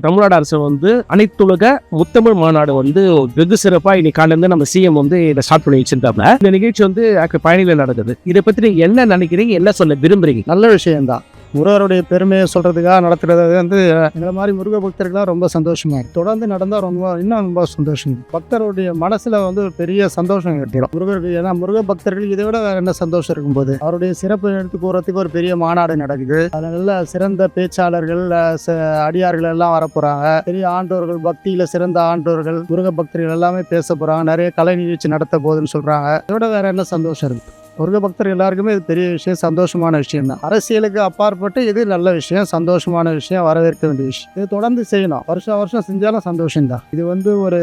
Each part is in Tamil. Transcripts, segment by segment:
தமிழ்நாடு அரசு வந்து அனைத்துலக முத்தமிழ் மாநாடு வந்து வெகு சிறப்பா இன்னைக்கு காலையில நம்ம சிஎம் வந்து இதை ஸ்டார்ட் பண்ணி வச்சிருந்தாங்க இந்த நிகழ்ச்சி வந்து பயணிகள் நடக்குது இதை பத்தி என்ன நினைக்கிறீங்க? என்ன சொல்ல விரும்புறீங்க? நல்ல விஷயம்தான். முருகருடைய பெருமையை சொல்கிறதுக்காக நடத்துகிறது வந்து இந்த மாதிரி முருக பக்தர்கள்லாம் ரொம்ப சந்தோஷமாக தொடர்ந்து நடந்தால் ரொம்ப இன்னும் ரொம்ப சந்தோஷம். பக்தருடைய மனசில் வந்து ஒரு பெரிய சந்தோஷம் கட்டிடும் முருகருக்கு ஏன்னா முருக பக்தர்கள் இதை விட வேற என்ன சந்தோஷம் இருக்கும்போது அவருடைய சிறப்பு எடுத்து போகிறதுக்கு ஒரு பெரிய மாநாடு நடக்குது. அதில் நல்ல சிறந்த பேச்சாளர்கள் ச- அடியார்கள் எல்லாம் வரப்போகிறாங்க பெரிய ஆண்டோர்கள் பக்தியில் சிறந்த ஆண்டோர்கள் முருக பக்தர்கள் எல்லாமே பேச போகிறாங்க நிறைய கலை நிகழ்ச்சி நடத்த போகுதுன்னு சொல்கிறாங்க இதை விட வேற என்ன சந்தோஷம் இருக்குது முருக பக்தர் எல்லாருக்குமே இது பெரிய விஷயம் சந்தோஷமான விஷயம் தான் அரசியலுக்கு அப்பாற்பட்டு இது நல்ல விஷயம் சந்தோஷமான விஷயம் வரவேற்க வேண்டிய விஷயம். இது தொடர்ந்து செய்யணும். வருஷம் வருஷம் செஞ்சாலும் சந்தோஷம்தான். இது வந்து ஒரு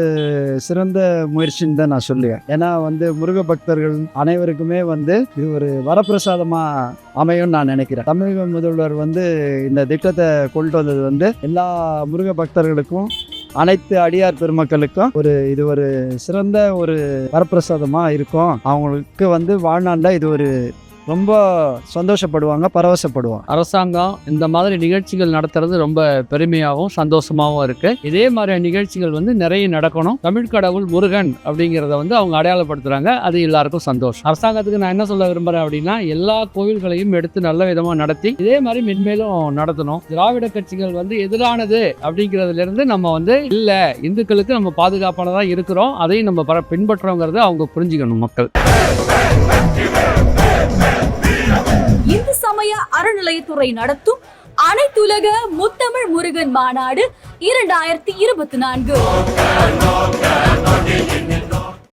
சிறந்த முயற்சின்னு தான் நான் சொல்லுவேன். ஏன்னா வந்து முருக பக்தர்கள் அனைவருக்குமே வந்து இது ஒரு வரப்பிரசாதமாக அமையும்னு நான் நினைக்கிறேன். தமிழக முதல்வர் வந்து இந்த திட்டத்தை கொண்டு வந்தது வந்து எல்லா முருக பக்தர்களுக்கும் அனைத்து அடியார் பெருமக்களுக்கும் ஒரு இது ஒரு சிறந்த ஒரு வரப்பிரசாதமாக இருக்கும். அவங்களுக்கு வந்து வாழ்நாளில் இது ஒரு ரொம்ப சந்தோஷப்படுவாங்க பரவசப்படுவாங்க. அரசாங்கம் இந்த மாதிரி நிகழ்ச்சிகள் நடத்துறது ரொம்ப பெருமையாகவும் சந்தோஷமாகவும் இருக்கு. இதே மாதிரி நிகழ்ச்சிகள் வந்து நிறைய நடக்கணும். தமிழ் கடவுள் முருகன் அப்படிங்கிறத வந்து அவங்க அடையாளப்படுத்துறாங்க. அது எல்லாருக்கும் சந்தோஷம். அரசாங்கத்துக்கு நான் என்ன சொல்ல விரும்புறேன் அப்படின்னா எல்லா கோவில்களையும் எடுத்து நல்ல விதமா நடத்தி இதே மாதிரி மென்மேலும் நடத்தணும். திராவிட கட்சிகள் வந்து எதிரானது அப்படிங்கிறதுல இருந்து நம்ம வந்து இல்ல இந்துக்களுக்கு நம்ம பாதுகாப்பானதாக இருக்கிறோம். அதையும் நம்ம பின்பற்றோங்கிறத அவங்க புரிஞ்சுக்கணும் மக்கள். அறநிலையத்துறை நடத்தும் அனைத்துலக முத்தமிழ் முருகன் மாநாடு இரண்டாயிரத்தி இருபத்தி நான்கு.